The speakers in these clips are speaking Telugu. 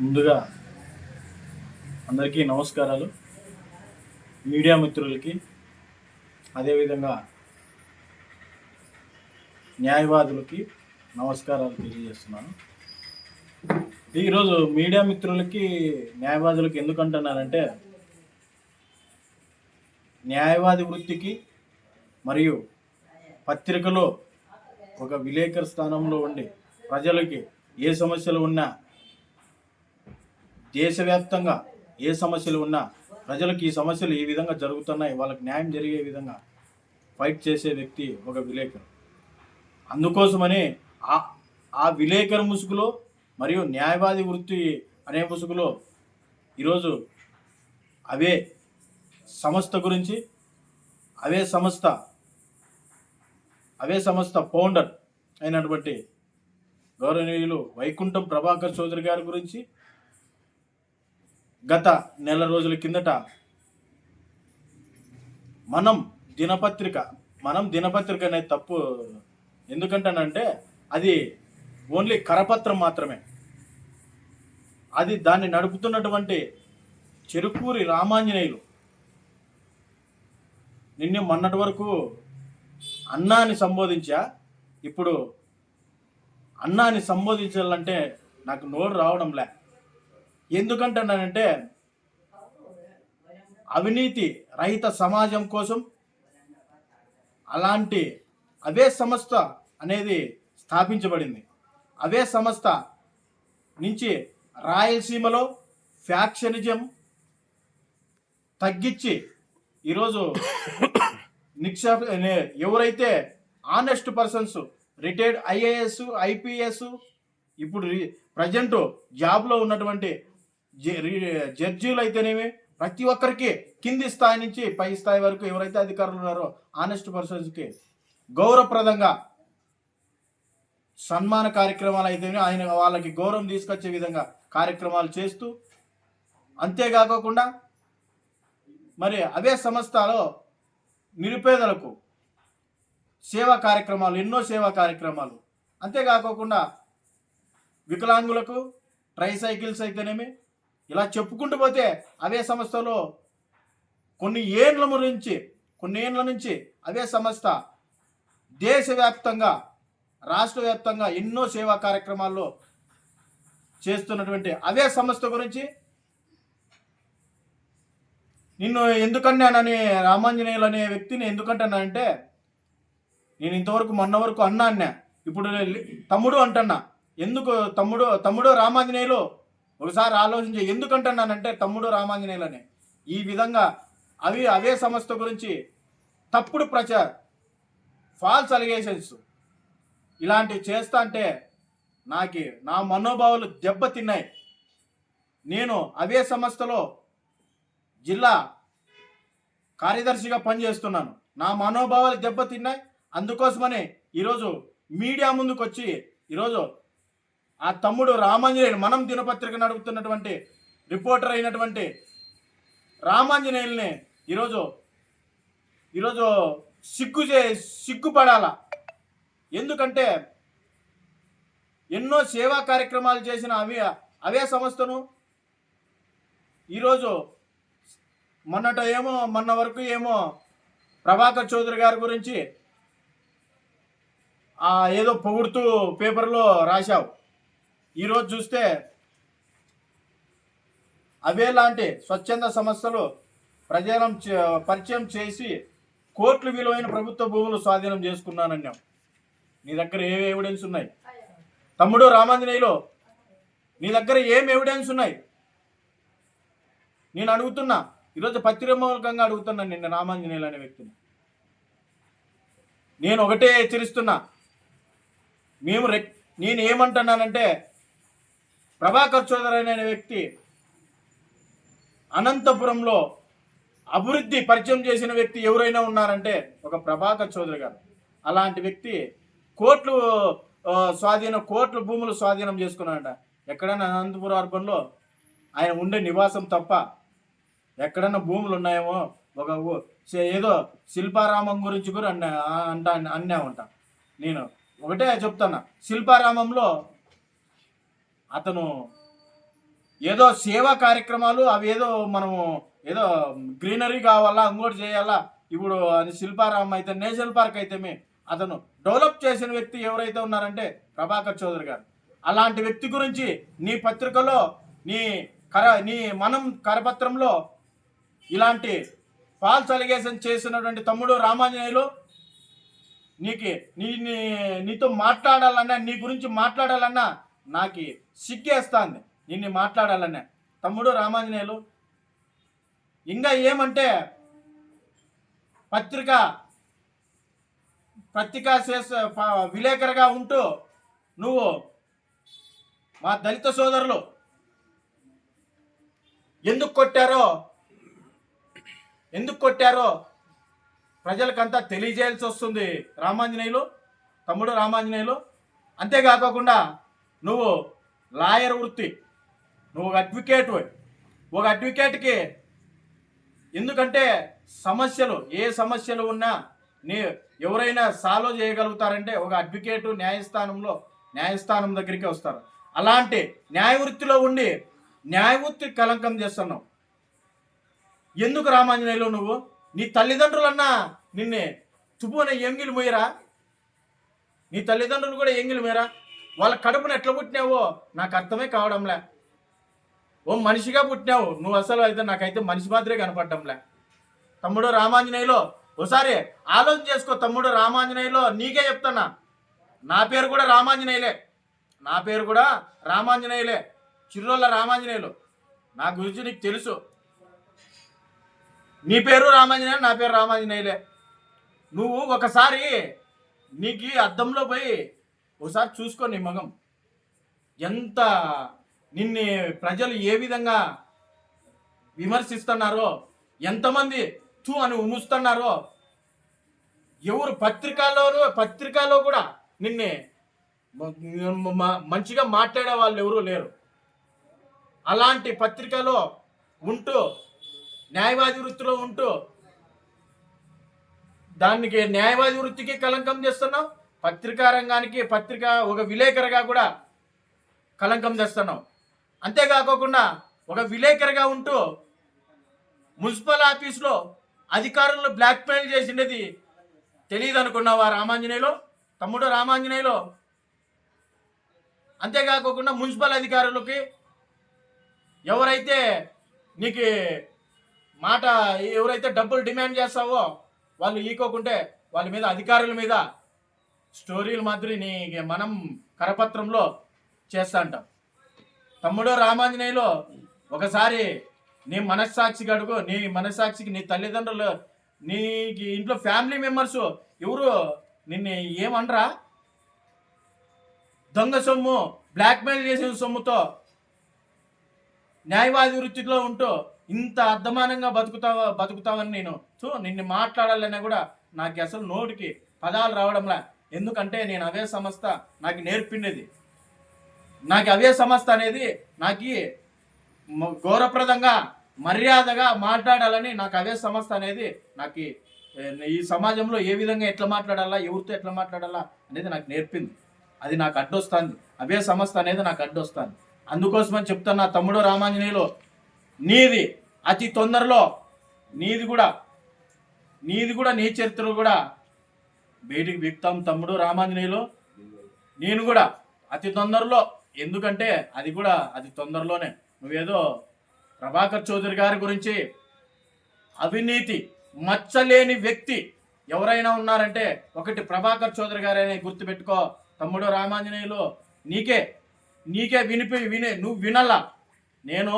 ముందుగా అందరికీ నమస్కారాలు. మీడియా మిత్రులకి అదేవిధంగా న్యాయవాదులకి నమస్కారాలు తెలియజేస్తున్నాను. ఈరోజు మీడియా మిత్రులకి న్యాయవాదులకి ఎందుకంటున్నానంటే న్యాయవాది వృత్తికి మరియు పత్రికలో ఒక విలేకరు స్థానంలో ఉండి ప్రజలకి ఏ సమస్యలు ఉన్నా దేశవ్యాప్తంగా ఏ సమస్యలు ఉన్నా ప్రజలకు ఈ సమస్యలు ఈ విధంగా జరుగుతున్నాయి వాళ్ళకి న్యాయం జరిగే విధంగా ఫైట్ చేసే వ్యక్తి ఒక విలేకరు. అందుకోసమని ఆ ఆ విలేకరు ముసుగులో మరియు న్యాయవాది వృత్తి అనే ముసుగులో ఈరోజు అవే సంస్థ గురించి అవే సంస్థ అవే సంస్థ ఫౌండర్ అయినటువంటి గౌరవనీయులు వైకుంఠం ప్రభాకర్ చౌదరి గారి గురించి గత నెల రోజుల కిందట మనం దినపత్రిక మనం దినపత్రిక అనేది తప్పు. ఎందుకంటానంటే అది ఓన్లీ కరపత్రం మాత్రమే. అది దాన్ని నడుపుతున్నటువంటి చెరుకూరి రామాంజనేయులు. నిన్ను మొన్నటి వరకు అన్నాని సంబోధించా. ఇప్పుడు అన్నాని సంబోధించాలంటే నాకు నోరు రావడంలే. ఎందుకంటున్నానంటే అవినీతి రహిత సమాజం కోసం అలాంటి అవే సంస్థ అనేది స్థాపించబడింది. అవే సంస్థ నుంచి రాయలసీమలో ఫ్యాక్షనిజం తగ్గించి ఈరోజు నిక్షా ఎవరైతే honest persons retired IAS IPS ఇప్పుడు ప్రజెంట్ జాబ్లో ఉన్నటువంటి జడ్జీలు అయితేనేమి ప్రతి ఒక్కరికి కింది స్థాయి నుంచి పై స్థాయి వరకు ఎవరైతే అధికారులు ఉన్నారో ఆనెస్ట్ పర్సన్స్కి గౌరవప్రదంగా సన్మాన కార్యక్రమాలు అయితేనే ఆయన వాళ్ళకి గౌరవం తీసుకొచ్చే విధంగా కార్యక్రమాలు చేస్తూ అంతేకాకుండా మరి అవే సంస్థలో నిరుపేదలకు సేవా కార్యక్రమాలు ఎన్నో సేవా కార్యక్రమాలు. అంతేకాకుండా వికలాంగులకు ట్రై సైకిల్స్ అయితేనేమి ఇలా చెప్పుకుంటూ పోతే అవే సంస్థలో కొన్ని ఏండ్ల నుంచి కొన్ని ఏండ్ల నుంచి అవే సంస్థ దేశవ్యాప్తంగా రాష్ట్ర వ్యాప్తంగా ఎన్నో సేవా కార్యక్రమాల్లో చేస్తున్నటువంటి అవే సంస్థ గురించి నిన్ను ఎందుకన్నానని రామాంజనేయులు అనే వ్యక్తిని ఎందుకంటానంటే నేను ఇంతవరకు మొన్న వరకు అన్నా అన్నా ఇప్పుడు తమ్ముడు అంటన్నా. ఎందుకు తమ్ముడు తమ్ముడు రామాంజనేయులు ఒకసారి ఆలోచించి ఎందుకంటున్నానంటే తమ్ముడు రామాంజనేయులని. ఈ విధంగా అవి అవే సంస్థ గురించి తప్పుడు ప్రచార్ ఫాల్స్ అలిగేషన్స్ ఇలాంటివి చేస్తా అంటే నాకు నా మనోభావాలు దెబ్బతిన్నాయి. నేను అవే సంస్థలో జిల్లా కార్యదర్శిగా పనిచేస్తున్నాను. నా మనోభావాలు దెబ్బతిన్నాయి. అందుకోసమని ఈరోజు మీడియా ముందుకు వచ్చి ఈరోజు ఆ తమ్ముడు రామాంజనేయులు మనం దినపత్రిక నడుపుతున్నటువంటి రిపోర్టర్ అయినటువంటి రామాంజనేయుల్ని ఈరోజు ఈరోజు సిగ్గు చే సిగ్గుపడాల? ఎందుకంటే ఎన్నో సేవా కార్యక్రమాలు చేసిన అవే అవే సంస్థను ఈరోజు మొన్నట ఏమో మొన్న వరకు ఏమో ప్రభాకర్ చౌదరి గారి గురించి ఏదో పొగుడుతూ పేపర్లో రాశావు. ఈరోజు చూస్తే అవే లాంటి స్వచ్ఛంద సంస్థలు ప్రచారం చే- పరిచయం చేసి కోట్లు విలువైన ప్రభుత్వ భూములు స్వాధీనం చేసుకున్నానన్నాం. నీ దగ్గర ఏ ఎవిడెన్స్ ఉన్నాయి? తమ్ముడు రామాంజనేయులు నీ దగ్గర ఏం ఎవిడెన్స్ ఉన్నాయి? నేను అడుగుతున్నా. ఈరోజు పత్రిమూలకంగా అడుగుతున్నాను నిన్న రామాంజనేయులు అనే వ్యక్తిని. నేను ఒకటే హెచ్చరిస్తున్నా. మేము రెక్ నేను ఏమంటున్నానంటే ప్రభాకర్ చౌదరి అనే వ్యక్తి అనంతపురంలో అభివృద్ధి పరిచయం చేసిన వ్యక్తి ఎవరైనా ఉన్నారంటే ఒక ప్రభాకర్ చౌదరి గారు. అలాంటి వ్యక్తి కోట్లు స్వాధీనం కోట్లు భూములు స్వాధీనం చేసుకున్నాడంట. ఎక్కడైనా అనంతపురం అర్బన్లో ఆయన ఉండే నివాసం తప్ప ఎక్కడన్నా భూములు ఉన్నాయేమో ఒక ఏదో శిల్పారామం గురించి కూడా అన్నా అంటా అన్నామంట నేను ఒకటే చెప్తాను శిల్పారామంలో అతను ఏదో సేవా కార్యక్రమాలు అవి ఏదో మనము ఏదో గ్రీనరీ కావాలా ఇంకోటి చేయాలా ఇప్పుడు అది శిల్పారామం అయితే నేషనల్ పార్క్ అయితే అతను డెవలప్ చేసిన వ్యక్తి ఎవరైతే ఉన్నారంటే ప్రభాకర్ చౌదరి గారు. అలాంటి వ్యక్తి గురించి నీ పత్రికలో నీ కర నీ మనం కరపత్రంలో ఇలాంటి ఫాల్స్ అలిగేషన్ చేసినటువంటి తమ్ముడు రామాంజనేయులు నీకు నీ నీ- నీతో మాట్లాడాలన్నా నీ గురించి మాట్లాడాలన్నా నాకు సిగ్గేస్తాంది నిన్ను మాట్లాడాలనే. తమ్ముడు రామాంజనేయులు ఇంకా ఏమంటే పత్రిక పత్రికా శేష విలేకరుగా ఉంటూ నువ్వు మా దళిత సోదరులు ఎందుకు కొట్టారో ఎందుకు కొట్టారో ప్రజలకంతా తెలియజేయాల్సి వస్తుంది రామాంజనేయులు తమ్ముడు రామాంజనేయులు. అంతేకాకుండా నువ్వు లాయర్ వృత్తి. నువ్వు ఒక అడ్వకేట్ ఒక అడ్వకేట్కి ఎందుకంటే సమస్యలు ఏ సమస్యలు ఉన్నా నీ ఎవరైనా సాల్వ్ చేయగలుగుతారంటే ఒక అడ్వకేటు న్యాయస్థానంలో న్యాయస్థానం దగ్గరికి వస్తారు. అలాంటి న్యాయవృత్తిలో ఉండి న్యాయవృత్తి కలంకం చేస్తున్నావు. ఎందుకు రామాంజనేయులు నువ్వు? నీ తల్లిదండ్రులన్నా నిన్నే తుపున ఎంగిలి మోయరా నీ తల్లిదండ్రులు కూడా ఎంగిలి మోయరా వాళ్ళ కడుపును ఎట్లా పుట్టినావో నాకు అర్థమే కావడంలే. ఓ మనిషిగా పుట్టినావు. నువ్వు అసలు అయితే నాకైతే మనిషి మాత్రమే కనపడ్డంలే. తమ్ముడు రామాంజనేయులో ఓసారి ఆలోచన చేసుకో తమ్ముడు రామాంజనేయులో నీకే చెప్తున్నా. నా పేరు కూడా రామాంజనేయులే. నా పేరు కూడా రామాంజనేయులే. చిరుల రామాంజనేయులు. నా గురించి నీకు తెలుసు. నీ పేరు రామాంజనేయులు నా పేరు రామాంజనేయులే. నువ్వు ఒకసారి నీకు అద్దంలో పోయి ఒకసారి చూసుకో నీ మగం. ఎంత నిన్ను ప్రజలు ఏ విధంగా విమర్శిస్తున్నారో ఎంతమంది తూ అని ఉముస్తున్నారో ఎవరు పత్రికలోనూ పత్రికలో కూడా నిన్నే మంచిగా మాట్లాడే వాళ్ళు ఎవరూ లేరు. అలాంటి పత్రికలో ఉంటూ న్యాయవాది వృత్తిలో ఉంటూ దానికి న్యాయవాది వృత్తికి కలంకం చేస్తున్నావు? పత్రికా రంగానికి పత్రిక ఒక విలేకరుగా కూడా కలంకం తెస్తున్నావు అంతేకాకోకుండా ఒక విలేకరుగా ఉంటూ మున్సిపల్ ఆఫీస్లో అధికారులను బ్లాక్మెయిల్ చేసినది తెలియదు అనుకున్నావా రామాంజనేయులు? తమ్ముడు రామాంజనేయులు? అంతేకాకోకుండా మున్సిపల్ అధికారులకి ఎవరైతే నీకు మాట ఎవరైతే డబ్బులు డిమాండ్ చేస్తావో వాళ్ళు ఈకోకుంటే వాళ్ళ మీద అధికారుల మీద స్టోరీలు మాదిరి నీ మనం కరపత్రంలో చేస్తా అంటాం. తమ్ముడు రామాంజనేయులు ఒకసారి నీ మనస్సాక్షికి అడుగు నీ మనస్సాక్షికి నీ తల్లిదండ్రులు నీకి ఇంట్లో ఫ్యామిలీ మెంబర్స్ ఎవరు నిన్ను ఏమనరా దొంగ సొమ్ము బ్లాక్మెయిల్ చేసిన సొమ్ముతో న్యాయవాది వృత్తిలో ఉంటూ ఇంత అర్ధమానంగా బతుకుతావా బతుకుతావని నేను చూ నిన్ను మాట్లాడాలన్నా కూడా నాకు అసలు నోటికి పదాలు రావడంలా ఎందుకంటే నేను అవే సంస్థ నాకు నేర్పినది. నాకు అవే సంస్థ అనేది నాకు గౌరవప్రదంగా మర్యాదగా మాట్లాడాలని నాకు అవే సంస్థ అనేది నాకు ఈ- ఈ సమాజంలో ఏ విధంగా ఎట్లా మాట్లాడాలా ఎవరితో ఎట్లా మాట్లాడాలా అనేది నాకు నేర్పింది. అది నాకు అడ్డొస్తుంది. అవే సంస్థ అనేది నాకు అడ్డొస్తుంది. అందుకోసమని చెప్తున్నా తమ్ముడు రామాంజనేయులు నీది అతి తొందరలో నీది కూడా నీది కూడా నీ చరిత్ర కూడా బయటికి బిక్తాం తమ్ముడు రామాంజనేయులు. నేను కూడా అతి తొందరలో ఎందుకంటే అది కూడా అది తొందరలోనే. నువ్వేదో ప్రభాకర్ చౌదరి గారి గురించి అవినీతి మచ్చలేని వ్యక్తి ఎవరైనా ఉన్నారంటే ఒకటి ప్రభాకర్ చౌదరి గారని గుర్తుపెట్టుకో. తమ్ముడు రామాంజనేయులు నీకే నీకే వినిపి విని నువ్వు వినలా. నేను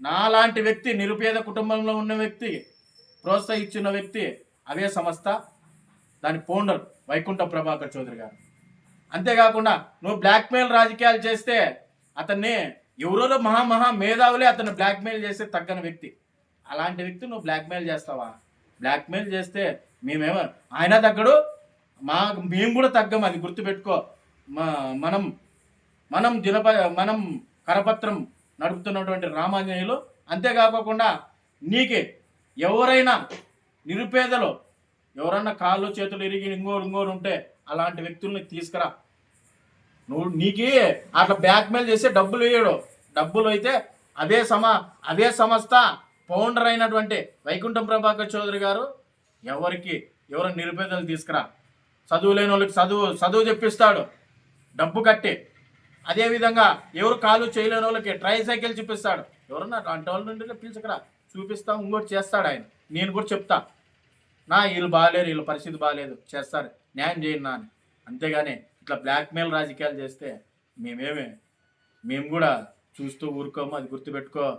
నాలాంటి వ్యక్తి నిరుపేద కుటుంబంలో ఉన్న వ్యక్తి ప్రోత్సహించిన వ్యక్తి అవే సంస్థ దాని పౌండర్ వైకుంఠ ప్రభాకర్ చౌదరి గారు. అంతేకాకుండా నువ్వు బ్లాక్మెయిల్ రాజకీయాలు చేస్తే అతన్ని ఎవరో మహా మహా మేధావులే అతను బ్లాక్మెయిల్ చేస్తే తగ్గని వ్యక్తి. అలాంటి వ్యక్తి నువ్వు బ్లాక్మెయిల్ చేస్తావా? బ్లాక్మెయిల్ చేస్తే మేమేమో ఆయన తగ్గడు మా మేము కూడా తగ్గం అది గుర్తుపెట్టుకో. మా మనం మనం దినప మనం కరపత్రం నడుపుతున్నటువంటి రామాంజనేయులు. అంతేకాకుండా నీకే ఎవరైనా నిరుపేదలు ఎవరన్నా కాళ్ళు చేతులు ఇరిగి ఇంగోరు ఇంగోరు ఉంటే అలాంటి వ్యక్తుల్ని తీసుకురా. నువ్వు నీకే అట్లా బ్లాక్మెయిల్ చేస్తే డబ్బులు వేయడు. డబ్బులు అయితే అదే సమ అదే సంస్థ ఫౌండర్ అయినటువంటి వైకుంఠం ప్రభాకర్ చౌదరి గారు ఎవరికి ఎవరు నిరుపేదలు తీసుకురా. చదువు లేని వాళ్ళకి చదువు చదువు చెప్పిస్తాడు. డబ్బు కట్టి. అదేవిధంగా ఎవరు కాలు చేయలేని వాళ్ళకి ట్రై సైకిల్ చూపిస్తాడు. ఎవరన్నా అంటే వాళ్ళ నుండి పిలుచుకురా. చూపిస్తా ఇంకోటి చేస్తాడు ఆయన. నేను కూడా చెప్తా. నా వీళ్ళు బాగాలేరు వీళ్ళ పరిస్థితి బాగాలేదు చేస్తారు న్యాయం చేయండి నా అని అంతేగాని ఇట్లా బ్లాక్మెయిల్ రాజకీయాలు చేస్తే మేమేమే మేము కూడా చూస్తూ ఊరుకోము అది గుర్తుపెట్టుకో.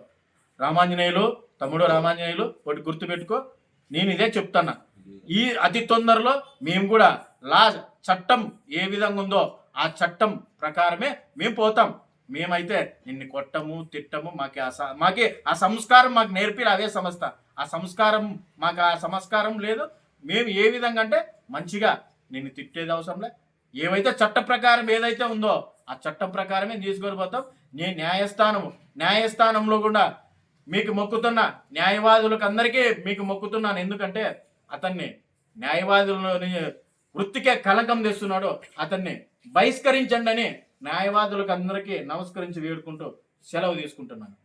రామాంజనేయులు తమ్ముడు రామాంజనేయులు ఒకటి గుర్తుపెట్టుకో. నేను ఇదే చెప్తున్నా. ఈ అతి తొందరలో మేము కూడా లా చట్టం ఏ విధంగా ఉందో ఆ చట్టం ప్రకారమే మేము పోతాం. మేమైతే నిన్ను కొట్టము తిట్టము మాకే ఆ స- ఆ సంస్కారం మాకు నేర్పి అదే సంస్థ. ఆ సంస్కారం మాకు ఆ సంస్కారం లేదు. మేము ఏ విధంగా అంటే మంచిగా నిన్ను తిట్టేది అవసరంలే. ఏవైతే చట్ట ప్రకారం ఏదైతే ఉందో ఆ చట్టం ప్రకారమే తీసుకొని పోతాం. నేను న్యాయస్థానం న్యాయస్థానంలో కూడా మీకు మొక్కుతున్న న్యాయవాదులకు అందరికీ మీకు మొక్కుతున్నాను. ఎందుకంటే అతన్ని న్యాయవాదులని వృత్తికే కలంకం తెస్తున్నాడు. అతన్ని బహిష్కరించండి అని న్యాయవాదులకు అందరికీ నమస్కరించి వేడుకుంటూ సెలవు తీసుకుంటున్నాను.